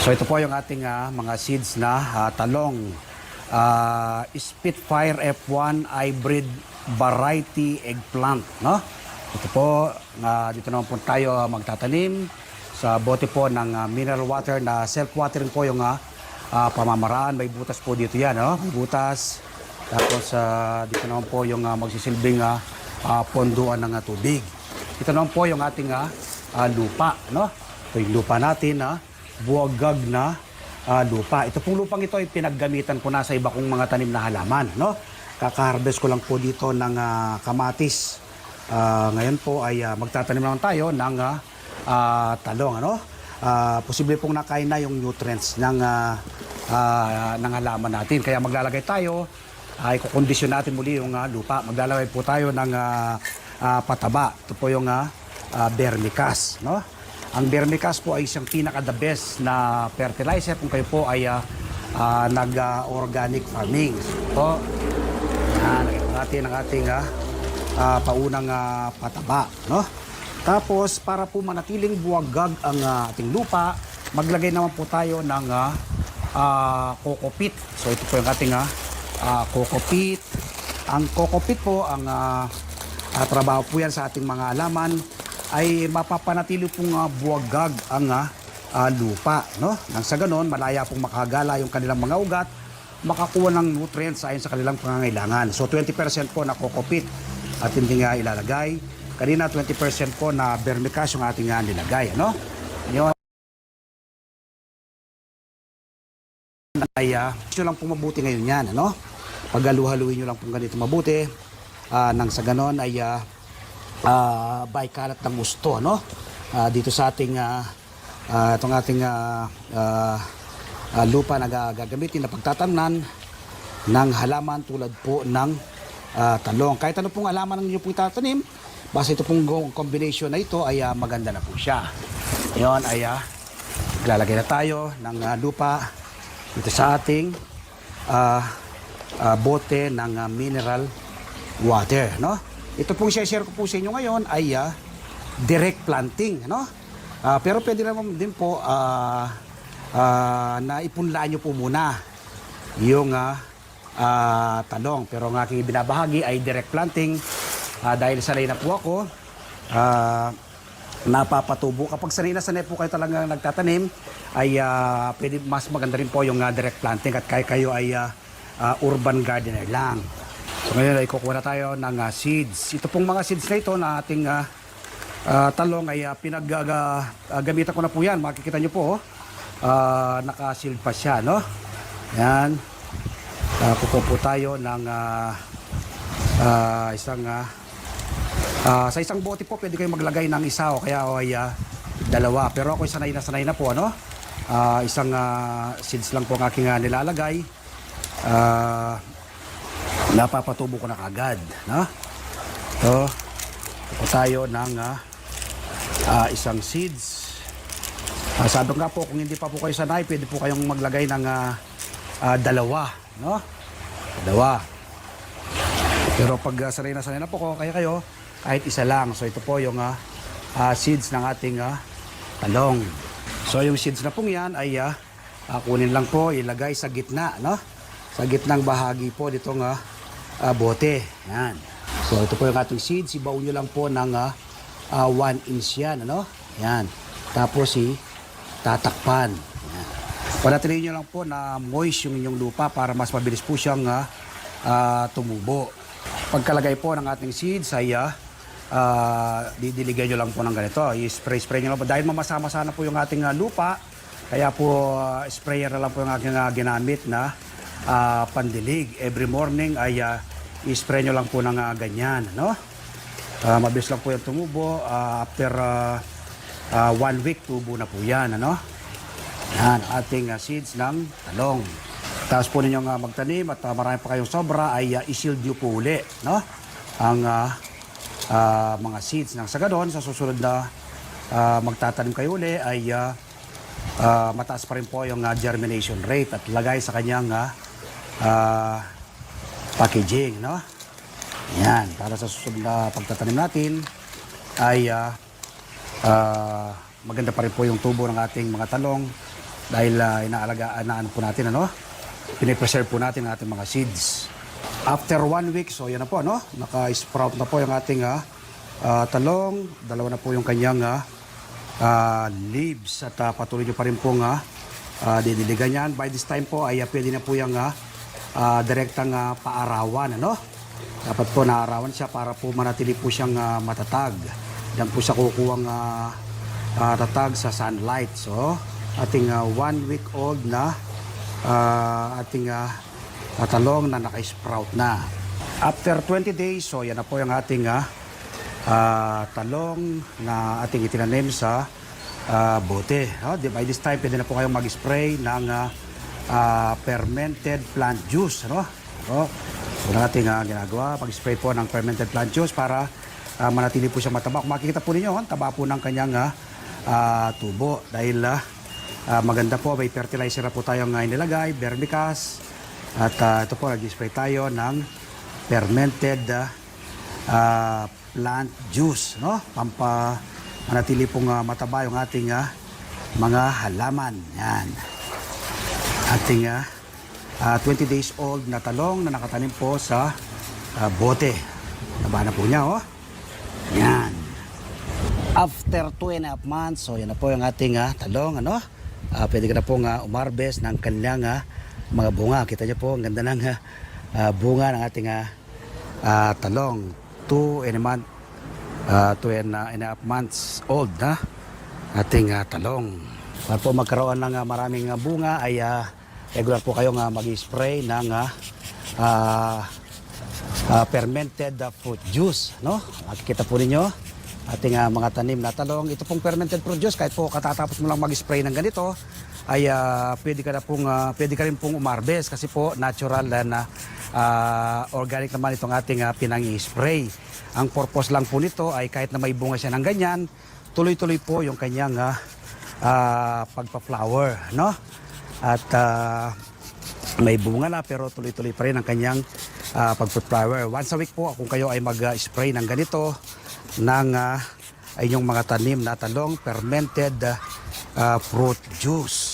So ito po yung ating ah, mga seeds na ah, talong. Ah, Spitfire F1 Hybrid Variety Eggplant. No? Ito po, ah, dito naman po tayo magtatanim sa bote po ng ah, mineral water na self-watering po yung ah, ah, pamamaraan. May butas po dito yan. No? May butas. Tapos ah, dito naman po yung ah, magsisilbing ah, ah, ponduan ng ah, tubig. Ito naman po yung ating ah, ah, lupa. No? Ito yung lupa natin. Ah, buwagag na ah, lupa. Ito pong lupang ito ay pinaggamitan ko na sa iba kong mga tanim na halaman. No? Kaka-harvest ko lang po dito ng ah, kamatis. Ah, ngayon po ay ah, magtatanim naman tayo ng ah, ah, talong. Ano? Ah, posible pong nakain na yung nutrients ng, ah, ah, ng halaman natin. Kaya maglalagay tayo, ay kukondisyon natin muli yung ah, lupa. Maglalagay po tayo ng ah, ah, pataba. Ito po yung ah, ah, vermicast. No? Ang vermicast po ay isang pinaka-the best na fertilizer kung kayo po ay ah, ah, nag-organic farming. So, yan, ito natin ang ating ah, ah, paunang ah, pataba. No? Tapos, para po manatiling buwagag ang ah, ating lupa, maglagay naman po tayo ng ah, ah, coco. So, ito po yung ating ah, ah, coco. Ang coco po, ang ah, ah, trabaho po yan sa ating mga alaman, ay mapapanatili pong ah, buwagag ang ah, lupa. No? Nang sa ganon, malaya pong makagala yung kanilang mga ugat, makakuha ng nutrients ayon sa kanilang pangangailangan. So 20% po na coco peat at hindi nga ilalagay. Kanina 20% po na vermicast yung ating nga nilagay. Ano? Yun. ay uh, nyo lang pong mabuti ngayon yan, ano? Paghalu-haluin nyo lang pong ganito mabuti. Ah, nang sa ganon ay ah, ah, by kalat ng gusto, no? Ah, dito sa ating ah, ah, itong ating ah, ah, ah, lupa na ga- gagamitin na pagtatamnan ng halaman tulad po ng ah, talong. Kahit ano pong halaman ang inyo po itatanim, basta ito pong combination na ito ay ah, maganda na po siya. Ngayon ay ah, Lalagay na tayo ng ah, lupa dito sa ating ah, ah, bote ng ah, mineral water. No? Ito pong share ko po sa inyo ngayon ay ah, direct planting. No? Ah, pero pwede naman din po ah, ah, na ipunlaan nyo po muna yung ah, ah, talong. Pero ang aking binabahagi ay direct planting ah, dahil sanay na po ako. Ah, napapatubo. Kapag sanay na sanay po kayo talaga nagtatanim, ay ah, pwede mas maganda rin po yung ah, direct planting at kaya kayo ay ah, ah, urban gardener lang. So ngayon ay kukuha na tayo ng ah, seeds. Ito pong mga seeds na ito na ating ah, ah, talong ay uh, pinaggamitan ko na po yan. Makikita nyo po, oh. Ah, nakasealed pa siya, no? Yan. Uh, kukuha po tayo ng ah, ah, isang ah, Ah, sa isang bote po, pwede kayong maglagay ng isa o kaya o ay ah, dalawa. Pero ako sanay na sanay na po, ano? Ah, isang ah, seeds lang po ang aking ah, nilalagay. Ah, napapatubo ko na kagad, no? So, po tayo ng ah, ah, isang seeds. Ah, sabi nga po, kung hindi pa po kayo sanay, pwede po kayong maglagay ng ah, ah, dalawa, no? Dalawa. Pero pag uh, sanay na sanay na po ko, kaya kayo, kahit isa lang. So ito po yung ah, ah, seeds ng ating ah, talong. So yung seeds na pong yan ay ah, ah, kunin lang po, ilagay sa gitna, no? Sa gitnang bahagi po ditong ah, ah, bote. Yan. So ito po yung ating seeds, ibaw nyo lang po ng 1 inch yan, ano? Yan. Tapos si tatakpan. Yan. Panatilihin nyo lang po na moist yung inyong lupa para mas mabilis po siyang ah, ah, tumubo. Pagkalagay po ng ating seeds ay ah, ah, didiligan nyo lang po ng ganito. I-spray-spray nyo lang po. Dahil mamasama sana po yung ating ah, lupa, kaya po ah, sprayer na lang po yung aking ah, ginamit na ah, pandilig. Every morning ay ah, i-spray nyo lang po ng ah, ganyan. No? Ah, mabilis lang po yung tumubo. Ah, after ah, ah, one week, tubo na po yan. Ano? Yan, ating ah, seeds ng talong. Tapos po ninyong ah, magtanim at ah, marami pa kayong sobra ay uh, i-shield nyo po uli. No? Ang ah, ah, mga seeds ng sagadon sa susunod na ah, magtatanim kayo uli ay ah, ah, mataas pa rin po yung ah, germination rate at lagay sa kanyang ah, ah, packaging. No? Yan, para sa susunod na pagtatanim natin ay ah, ah, maganda pa rin po yung tubo ng ating mga talong dahil uh, inaalagaan na ano po natin ano pinipreserve po natin ang ating mga seeds after one week so yan na po ano naka-sprout na po yung ating ah, ah, talong dalawa na po yung kanyang ah, ah, leaves at ah, patuloy nyo pa rin po nga uh, didiligan yan by this time po ay ah, pwede na po yung ah, ah, direktang ah, paarawan ano? Dapat po naarawan siya para po manatili po siyang ah, matatag. Yan po siya kukuwang ah, ah, tatag sa sunlight. So ating ah, one week old na ah, ating ah, talong na naka-sprout na. After 20 days so yan na po yung ating ah, ah, talong na ating itinanim sa ah, bote. Oh, by this time, pwede na po kayong mag-spray ng ah, ah, fermented plant juice. Ano? So, na ating ah, ginagawa, mag-spray po ng fermented plant juice para ah, manatili po siya mataba. Kung makikita po ninyo, taba po ng kanyang ah, ah, tubo. Dahil ah, ah, maganda po, may fertilizer na po tayong uh, inilagay, vermicast. At ah, ito po, nag-spray tayo ng fermented ah, ah, plant juice, no? Pampa manatili pong ah, mataba yung ating ah, mga halaman. Yan. Ating ah, ah, 20 days old na talong na nakatanim po sa ah, bote. Taba na po niya, oh. Yan. After two and a half months, so yan na po yung ating ah, talong, ano? Ah, pwede ka na pong ah, umarbes ng kanyang ah, mga bunga. Kita niyo po, ang ganda ng ah, bunga ng ating ah, ah, talong. Two and a month, ah, two and, a- and a half months old na ating ah, talong. Para po magkaroon ng ah, maraming ah, bunga ay ah, regular po kayong ah, mag-spray ng ah, ah, ah, fermented ah, fruit juice. No? Makikita po ninyo ating ah, mga tanim na talong. Ito pong fermented fruit juice, kahit po katatapos mo lang mag-spray ng ganito, ay ah, pwede ka na pong ah, pwede ka rin pong umarbes kasi po natural na ah, organic naman itong ating uh, pinang-spray. Ang purpose lang po nito ay kahit na may bunga siya ng ganyan, tuloy-tuloy po yung kanyang ah, ah, pagpa-flower, no? At ah, may bunga na pero tuloy-tuloy pa rin ang kanyang uh, pag-flower. Once a week po kung kayo ay mag-spray ng ganito ng ah, inyong mga tanim na talong fermented ah, fruit juice.